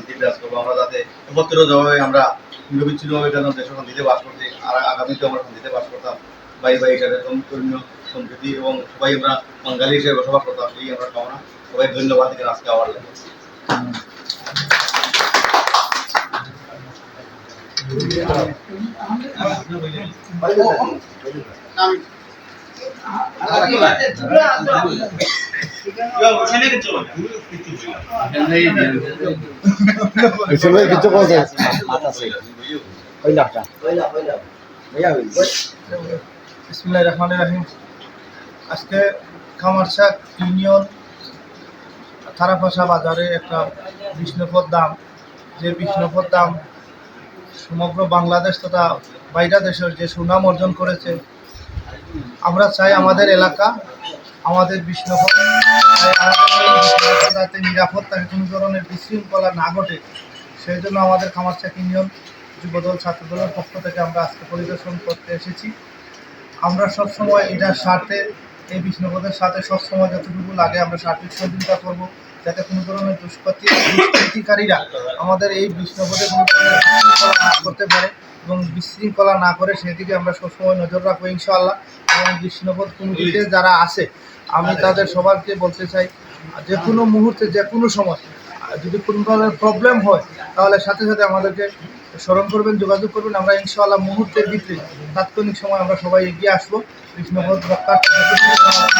শান্তি বিরাজ করব আমরা যাতে একত্র একত্রিতভাবে আমরা নিরবিচ্ছিন্নভাবে যেন দেশ শান্তিতে বাস করতে আর আগামীতে আমরা শান্তিতে বাস করতাম ভাই ভাই হিসাবে ধর্মীয় সম্প্রীতি এবং সবাই আমরা বাঙালি হিসেবে বসবাস করতাম এই আমরা কামনা সবাই ধন্যবাদ এখানে আজকে আবার লাগে আজকে কামারশা ইউনিয়ন থারাপাশা বাজারে একটা বিষ্ণুপদ দাম। যে বিষ্ণুপদ দাম সমগ্র বাংলাদেশ তথা বাইরা দেশের যে সুনাম অর্জন করেছে, আমরা চাই আমাদের এলাকা আমাদের বিষ্ণুপদ যাতে নিরাপদ থাকে কোনো ধরনের বিশৃঙ্খলা না ঘটে, সেই জন্য আমাদের খামারচাক ইউনিয়ন যুবদল ছাত্রদলের পক্ষ থেকে আমরা আজকে পরিদর্শন করতে এসেছি। আমরা সবসময় এটার স্বার্থে, এই বিষ্ণুপদের সাথে সবসময় যতটুকু লাগে আমরা সার্বিক সহযোগিতা করব, যাতে কোনো ধরনের দুষ্কৃতি দুষ্কৃতিকারীরা আমাদের এই বিষ্ণুপদে কোনো ধরনের করতে পারে। এবং বিশৃঙ্খলা না করে সেদিকে আমরা সবসময় নজর রাখব ইনশাআল্লাহ। এবং বিষ্ণুপদ কমিটিতে যারা আছে আমি তাদের সবাইকে বলতে চাই যে কোনো মুহূর্তে যে কোনো সময় যদি কোনো ধরনের প্রবলেম হয় তাহলে সাথে সাথে আমাদেরকে স্মরণ করবেন যোগাযোগ করবেন। আমরা ইনশাআল্লাহ মুহূর্তের ভিতরে তাৎক্ষণিক সময় আমরা সবাই এগিয়ে আসব। কৃষ্ণপদ রক্ষার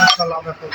ইনশাআল্লাহ আমরা করব।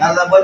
আল্লাহ বল